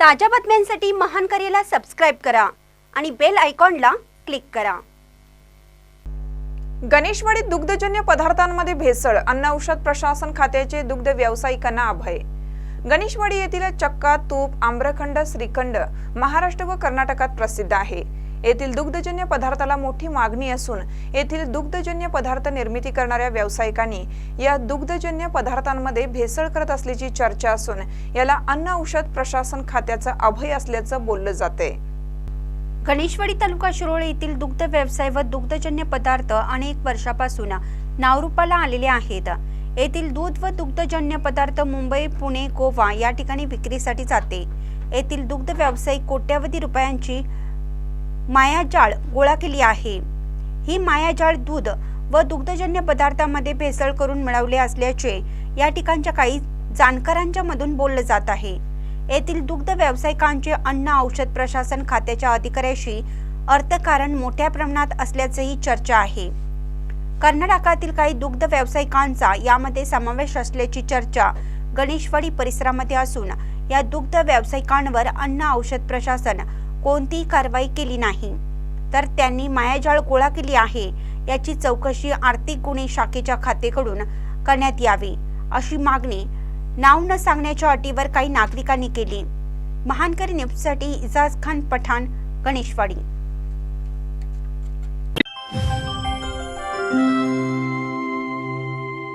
ताज्या बातम्यांसाठी महान करेला सबस्क्राईब करा आणि बेल आयकॉनला क्लिक करा. गणेशवाडीत दुग्धजन्य पदार्थांमध्ये भेसळ अन्न औषध प्रशासन खात्याचे दुग्ध व्यावसायिकांना अभय. गणेशवाडी येथील चक्का तूप आम्रखंड श्रीखंड महाराष्ट्र व कर्नाटकात प्रसिद्ध आहे. येथील दुग्धजन्य पदार्थाला मोठी मागणी असून येथील दुग्धजन्य पदार्थ निर्मिती करणाऱ्या व्यावसायिकांनी या दुग्धजन्य पदार्थांमध्ये भेसळ करत असल्याची चर्चा असून याला अन्न औषध प्रशासन खात्याचं अभय असल्याचं बोललं जाते गणेशवाडी तालुका शिरोळे येथील दुग्ध व्यवसाय व दुग्धजन्य पदार्थ अनेक वर्षापासून नावरूपाला आलेले आहेत. येथील दूध व दुग्धजन्य पदार्थ मुंबई पुणे गोवा या ठिकाणी विक्रीसाठी जाते. येथील दुग्ध व्यावसायिक कोट्यावधी रुपयांची मायाजाळ गोळा केली आहे. ही मायाजाळ दूध व दुग्धजन्य पदार्थामध्ये भेसळ करून मिळवले असल्याचे या ठिकाणच्या काही जाणकारांच्या मधून बोललं जात आहे. येथील दुग्ध व्यावसायिकांचे अन्न औषध प्रशासन खात्याच्या अधिकाऱ्याशी अर्थकारण मोठ्या प्रमाणात असल्याचंही चर्चा आहे. कर्नाटकातील काही दुग्ध व्यावसायिकांचा यामध्ये समावेश असल्याची चर्चा गणेशवाडी परिसरामध्ये असून या दुग्ध व्यावसायिकांवर अन्न औषध प्रशासन कोणतीही कारवाई केली नाही. तर त्यांनी मायाजाळ गोळा केली आहे याची चौकशी आर्थिक गुन्हे शाखेच्या खातेकडून करण्यात यावी अशी मागणी नाव न सांगण्याच्या अटीवर काही नागरिकांनी केली. महानकरी न्यूजसाठी इजाज खान पठाण गणेशवाडी.